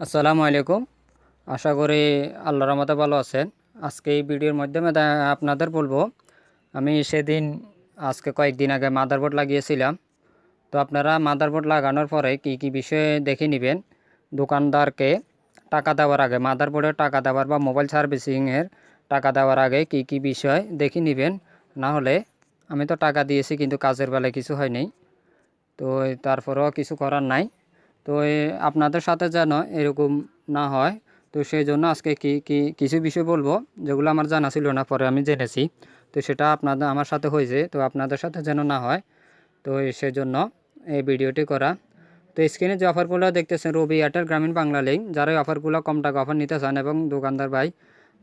আসসালামু আলাইকুম। আশা করি আল্লাহর রহমতে ভালো আছেন। আজকে এই ভিডিওর মাধ্যমে আপনাদের বলব, আমি সেদিন, আজকে কয়েকদিন আগে মাদারবোর্ড লাগিয়েছিলাম। তো আপনারা মাদারবোর্ড লাগানোর পরে কি কি বিষয়ে দেখে নেবেন? দোকানদারকে টাকা দেওয়ার আগে, মাদারবোর্ডের টাকা দেওয়ার বা মোবাইল সার্ভিসিংয়ের টাকা দেওয়ার আগে কি কি বিষয় দেখে নেবেন? না হলে আমি তো টাকা দিয়েছি, কিন্তু কাজের বেলায় কিছু হয়নি। তো তারপরেও কিছু করার নাই। তো আপনাদের সাথে যেন এরকম না হয়। তো সেই জন্য আজকে কি কি, কিছু বিষয় বলব, যেগুলো আমার জানা ছিল না, পরে আমি জেনেছি। তো সেটা আপনাদের, আমার সাথে হয়েছে, তো আপনাদের সাথে যেন না হয়। তো সেজন্য এই ভিডিওটি করা। তো স্ক্রিনে যে অফারগুলো দেখতেছেন, রবি এয়ারটেল গ্রামীণ বাংলা লিঙ্ক যারা এই অফারগুলো কম টাকা অফার নিতে চান এবং দোকানদার ভাই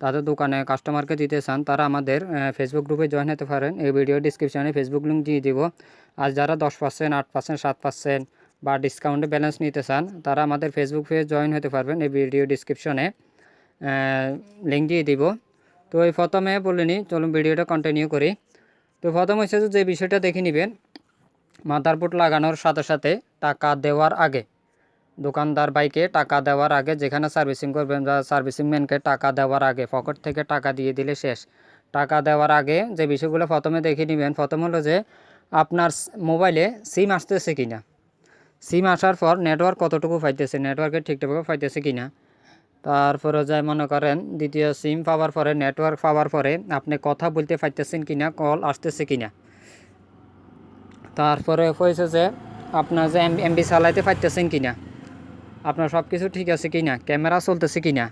তাদের দোকানে কাস্টমারকে দিতে চান, তারা আমাদের ফেসবুক গ্রুপে জয়েন হতে পারেন। এই ভিডিও ডিসক্রিপশানে ফেসবুক লিঙ্ক দিয়ে দিব। আর যারা দশ পার্সেন্ট আট পার্সেন্ট সাত পার্সেন্ট বা ডিসকাউন্টে ব্যালেন্স নিতে চান, তারা আমাদের ফেসবুক পেজ জয়েন হতে পারবেন। এই ভিডিও ডিসক্রিপশনে লিঙ্ক দিয়ে দিব। তো এই প্রথমে বলে বলিনি চলুন ভিডিওটা কন্টিনিউ করি। তো প্রথম হচ্ছে যে বিষয়টা দেখে নেবেন মাদারবোর্ড লাগানোর সাথে সাথে টাকা দেওয়ার আগে, দোকানদার বাইকে টাকা দেওয়ার আগে, যেখানে সার্ভিসিং করবেন বা সার্ভিসিং ম্যানকে টাকা দেওয়ার আগে পকেট থেকে টাকা দিয়ে দিলে শেষ। টাকা দেওয়ার আগে যে বিষয়গুলো প্রথমে দেখে নেবেন, প্রথম হলো যে আপনার মোবাইলে সিম আসতেছে কিনা। সিম আসার পর নেটওয়ার্ক কতটুকু পাইতেছে নেটওয়ার্কে ঠিকঠাকভাবে পাইতেছে কিনা? তারপরে যায় মনে করেন, দ্বিতীয় সিম পাওয়ার পরে নেটওয়ার্ক পাওয়ার পরে আপনি কথা বলতে পারতেছেন কিনা কল আসতেছে কি না তারপরে হয়েছে যে, আপনার যে এমবি চালাইতে পারতেছেন কিনা? আপনার সব কিছু ঠিক আছে কি না ক্যামেরা চলতেছে কিনা?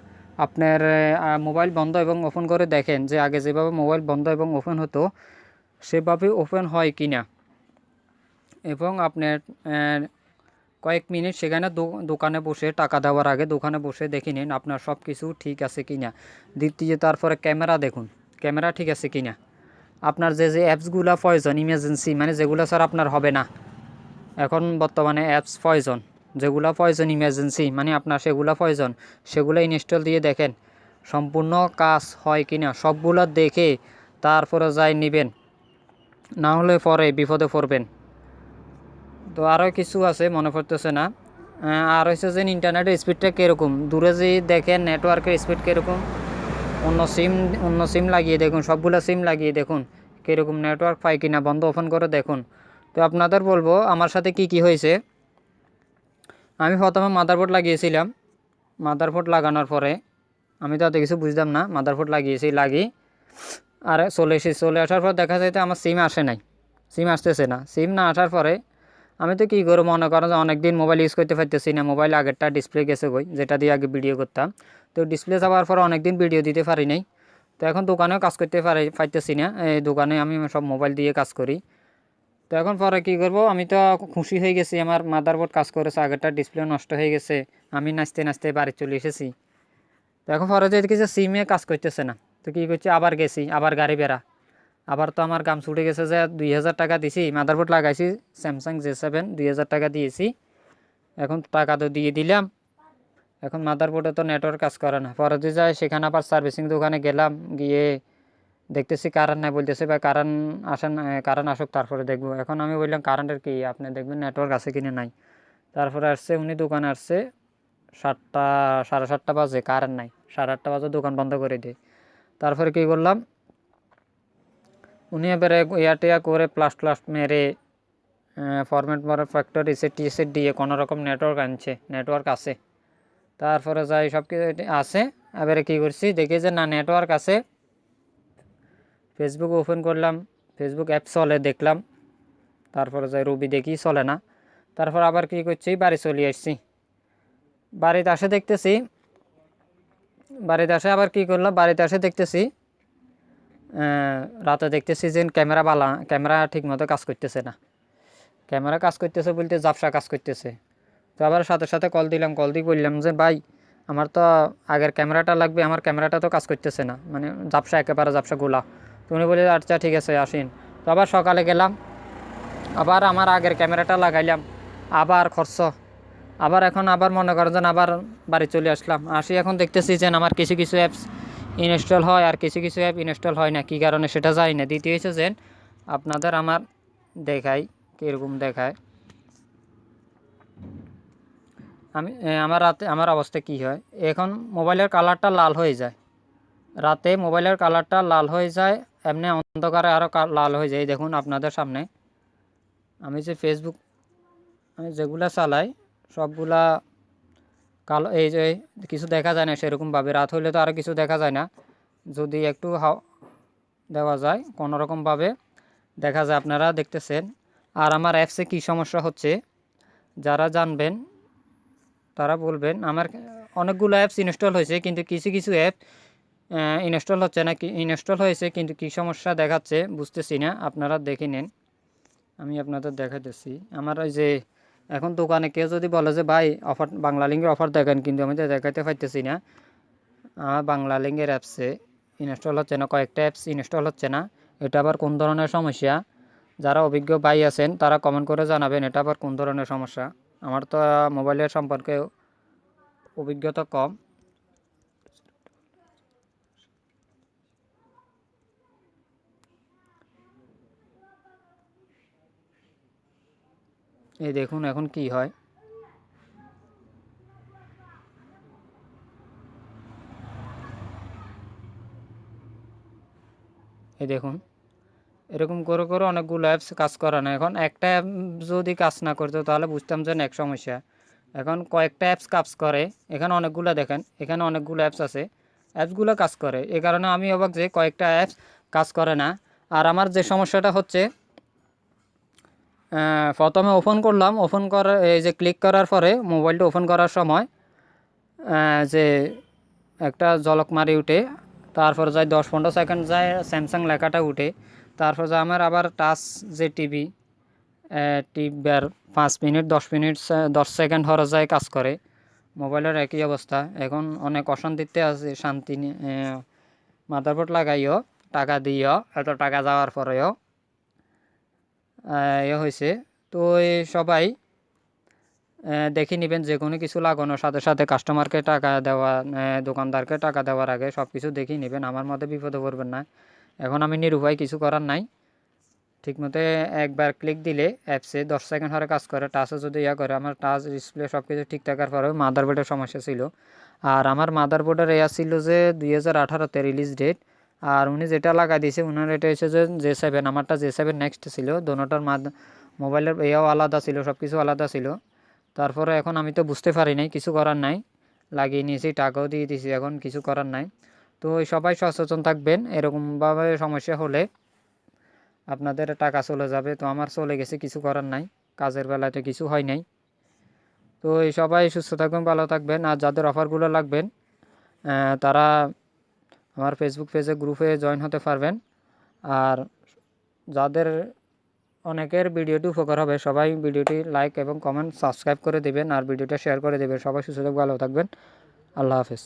আপনার মোবাইল বন্ধ এবং ওপেন করে দেখেন যে আগে যেভাবে মোবাইল বন্ধ এবং ওপেন হতো, সেভাবে ওপেন হয় কি না এবং আপনার কয়েক মিনিট সেখানে দোকানে বসে টাকা দেওয়ার আগে দোকানে বসে দেখে নিন আপনার সব কিছু ঠিক আছে কিনা। দ্বিতীয় তারপরে ক্যামেরা দেখুন। ক্যামেরা ঠিক আছে কি না আপনার যে যে অ্যাপসগুলো প্রয়োজন, ইমার্জেন্সি মানে যেগুলো স্যার আপনার হবে না। এখন বর্তমানে অ্যাপস প্রয়োজন। যেগুলো প্রয়োজন, ইমার্জেন্সি মানে আপনার সেগুলো প্রয়োজন, সেগুলো ইনস্টল দিয়ে দেখেন সম্পূর্ণ কাজ হয় কি না সবগুলো দেখে তারপরে যাই নেবেন। না হলে পরে বিপদে পড়বেন। তো আরও কিছু আছে, মনে পড়তেছে না। আর হচ্ছে যে ইন্টারনেটের স্পিডটা কীরকম? দূরে যে দেখেন নেটওয়ার্কের স্পিড কীরকম? অন্য সিম অন্য সিম লাগিয়ে দেখুন, সবগুলো সিম লাগিয়ে দেখুন, কীরকম নেটওয়ার্ক পায় কিনা, বন্ধ ওপেন করে দেখুন। তো আপনাদের বলব, আমার সাথে কি কি হয়েছে? আমি প্রথমে মাদারবোর্ড লাগিয়েছিলাম। মাদারবোর্ড লাগানোর পরে, আমি তো অত কিছু বুঝতাম না মাদারবোর্ড লাগিয়েছি, লাগি। আর চলে এসে, চলে আসার পর দেখা যায় আমার সিম আসে নাই। সিম আসতেছে না। সিম না আসার পরে আমি তো কী করব, মনে করো যে অনেক দিন মোবাইল ইউজ করতে পারতেছি না। মোবাইল আগেরটা ডিসপ্লে গেছে বই যেটা দিয়ে আগে ভিডিও করতাম। তো ডিসপ্লে যাওয়ার পর অনেক দিন ভিডিও দিতে পারি নাই। তো এখন দোকানেও কাজ করতে পারি, পাইতেছি না। এই দোকানে আমি সব মোবাইল দিয়ে কাজ করি। তো এখন পরে কী করব, আমি তো খুশি হয়ে গেছি। আমার মাদারবোর্ড কাজ করেছে, আগেরটা ডিসপ্লে নষ্ট হয়ে গেছে। আমি নাচতে নাচতে বাড়ি চলে এসেছি। তো এখন পরে যে সিমে কাজ করতেছে না। তো কী করছি, আবার গেছি, আবার গাড়ি বেড়া। আবার তো আমার গাম ছুটে গেছে যে দুই হাজার টাকা দিছি মাদারবোর্ড লাগাইছি স্যামসাং জে সেভেন দুই হাজার টাকা দিয়েছি। এখন টাকা তো দিয়ে দিলাম। এখন মাদারবোর্ডে তো নেটওয়ার্ক কাজ করে না। পরে যে যায় সেখানে আবার সার্ভিসিং দোকানে গেলাম, গিয়ে দেখতেছি কারেন্ট নাই বলতেছে বা কারেন্ট আসেন কারেন্ট আসুক তারপরে দেখব। এখন আমি বললাম কারেন্টের কি? আপনি দেখবেন নেটওয়ার্ক আছে কিনা নাই? তারপরে আসছে, উনি দোকানে আসছে, সাতটা, সাড়ে সাতটা বাজে কারেন্ট নাই। সাড়ে আটটা বাজে দোকান বন্ধ করে দেয়। তারপরে কী করলাম? উনি এবারে ইয়াটিয়া করে প্লাস প্লাস মেরে ফরম্যাট মারা ফ্যাক্টর রিসেট টিসেট দিয়ে কোনো রকম নেটওয়ার্ক আনছে নেটওয়ার্ক আছে। তারপরে যাই সব কিছু আছে। এবারে কী করছি, দেখি যে না নেটওয়ার্ক আছে। ফেসবুক ওপেন করলাম ফেসবুক অ্যাপ চলে, দেখলাম। তারপরে যাই রবি দেখি, চলে না। তারপর আবার কী করছি, বাড়ি চলে আসছি। বাড়িতে আসে দেখতেছি, বাড়িতে আসে আবার কী করলাম, বাড়িতে আসে দেখতেছি। রাতে দেখতেছি যে ক্যামেরা বালা, ক্যামেরা ঠিকমতো কাজ করতেছে না। ক্যামেরা কাজ করতেছে বলতে জাপসা কাজ করতেছে। তো আবার সাথে সাথে কল দিলাম কল দিয়ে বললাম যে, ভাই, আমার তো আগের ক্যামেরাটা লাগবে, আমার ক্যামেরাটা তো কাজ করতেছে না। মানে জাপসা একেবারে জাপসা গোলা। তো উনি বলে আচ্ছা ঠিক আছে, আসেন। তো আবার সকালে গেলাম, আবার আমার আগের ক্যামেরাটা লাগাইলাম, আবার খরচ। আবার এখন আবার মনে করেন আবার বাড়ি চলে আসলাম। আসি এখন দেখতেছি যে, আমার কিছু কিছু অ্যাপস ইনস্টল হয় আর কিছু কিছু অ্যাপ ইনস্টল হয় না। কী কারণে সেটা জানি না। দ্বিতীয় হচ্ছে যে, আপনাদের আমার দেখাই, কীরকম দেখায়। আমি আমার রাতে, আমার অবস্থা কি হয়? এখন মোবাইলের কালারটা লাল হয়ে যায়। রাতে মোবাইলের কালারটা লাল হয়ে যায়, এমনি অন্ধকারে আরও লাল হয়ে যায়। দেখুন আপনাদের সামনে। আমি যে ফেসবুক আমি যেগুলা চালাই, সবগুলা কালো, এই যে কিছু দেখা যায় না সেরকমভাবে। রাত হইলে তো আরও কিছু দেখা যায় না। যদি একটু দেওয়া যায়, কোনো রকমভাবে দেখা যায়। আপনারা দেখতেছেন। আর আমার অ্যাপসে কী সমস্যা হচ্ছে, যারা জানবেন, তারা বলবেন, আমার অনেকগুলো অ্যাপস ইনস্টল হয়েছে, কিন্তু কিছু কিছু অ্যাপ ইনস্টল হচ্ছে না, কি, ইনস্টল হয়েছে, কিন্তু কী সমস্যা দেখাচ্ছে বুঝতেছি না। আপনারা দেখে নেন। আমি আপনাদের দেখাতেছি আমার ওই যে এখন দোকানে কেউ যদি বলে যে, ভাই, অফার, বাংলা লিঙ্কের অফার দেখেন, কিন্তু আমি তো দেখাতে পারতেছি না। আমার বাংলা লিঙ্কের অ্যাপসে ইনস্টল হচ্ছে না, কয়েকটা অ্যাপস ইনস্টল হচ্ছে না। এটা আবার কোন ধরনের সমস্যা? যারা অভিজ্ঞ ভাই আছেন, তারা কমেন্ট করে জানাবেন, এটা আবার কোন ধরনের সমস্যা? আমার তো মোবাইলের সম্পর্কে অভিজ্ঞতা কম। এই দেখুন এখন কি হয়। এই দেখুন, এরকম করে করে অনেকগুলো অ্যাপস কাজ করে না। এখন একটা অ্যাপ যদি কাজ না করতো তাহলে বুঝতাম যে এক সমস্যা। এখন কয়েকটা অ্যাপস কাজ করে, এখানে অনেকগুলো দেখেন, এখানে অনেকগুলো অ্যাপস আছে অ্যাপসগুলো কাজ করে। এই কারণে আমি অবাক যে কয়েকটা অ্যাপস কাজ করে না। আর আমার যে সমস্যাটা হচ্ছে প্রথমে ওপেন করলাম। ওপেন করার এই যে ক্লিক করার পরে মোবাইলটা ওপেন করার সময় যে একটা জলক মারি উঠে, তারপর যায় দশ পনেরো সেকেন্ড যায় স্যামসাং লেখাটা উঠে, তারপর যায় আমার আবার টাচ যে টিভি টিভির পাঁচ মিনিট, দশ মিনিট দশ সেকেন্ড হরে যায় কাজ করে। মোবাইলের একই অবস্থা। এখন অনেক অশান্তিতে আছে, শান্তি মাদারবোর্ড লাগাইও, টাকা দিও, এত টাকা যাওয়ার পরেও। এ হয়েছে। তো সবাই দেখে নেবেন যে কোনো কিছু লাগানোর সাথে সাথে কাস্টমারকে টাকা দেওয়া দোকানদারকে টাকা দেওয়ার আগে সব কিছু দেখে নেবেন। আমার মতে বিপদে পড়বেন না। এখন আমি নিরুপায় কিছু করার নাই। ঠিকমতো একবার ক্লিক দিলে অ্যাপসে দশ সেকেন্ড হারে কাজ করে। টাচও যদি ইয়া করে, আমার টাচ ডিসপ্লে সব কিছু ঠিক থাকার পরেও মাদারবোর্ডের সমস্যা ছিল। আর আমার মাদারবোর্ডের এয়া ছিল যে দুই হাজার আঠারোতে রিলিজ ডেট আর উনি যেটা লাগাই দিয়েছে, উনার এটা হচ্ছে যে জে সেভেন আমারটা জে সেভেন নেক্সট ছিল। দোনোটার মাদ মোবাইলের এও আলাদা ছিল সব কিছু আলাদা ছিল। তারপরে এখন আমি তো বুঝতে পারি নাই, কিছু করার নাই। লাগিয়ে নিয়েছি, টাকাও দিয়ে দিয়েছি, এখন কিছু করার নাই। তো সবাই সচেতন থাকবেন, এরকমভাবে সমস্যা হলে আপনাদের টাকা চলে যাবে। তো আমার চলে গেছে, কিছু করার নাই। কাজের বেলাতে কিছু হয় নাই। তো এই সবাই সুস্থ থাকবেন, ভালো থাকবেন। আর যাদের অফারগুলো লাগবেন তারা আমার ফেসবুক পেজে গ্রুপে জয়েন হতে পারবেন। আর যাদের অনেকের ভিডিওটি উপকার হবে, সবাই ভিডিওটি লাইক এবং কমেন্ট সাবস্ক্রাইব করে দেবেন আর ভিডিওটা শেয়ার করে দেবেন। সবাই সুস্থ ভালো থাকবেন। আল্লাহ হাফেজ।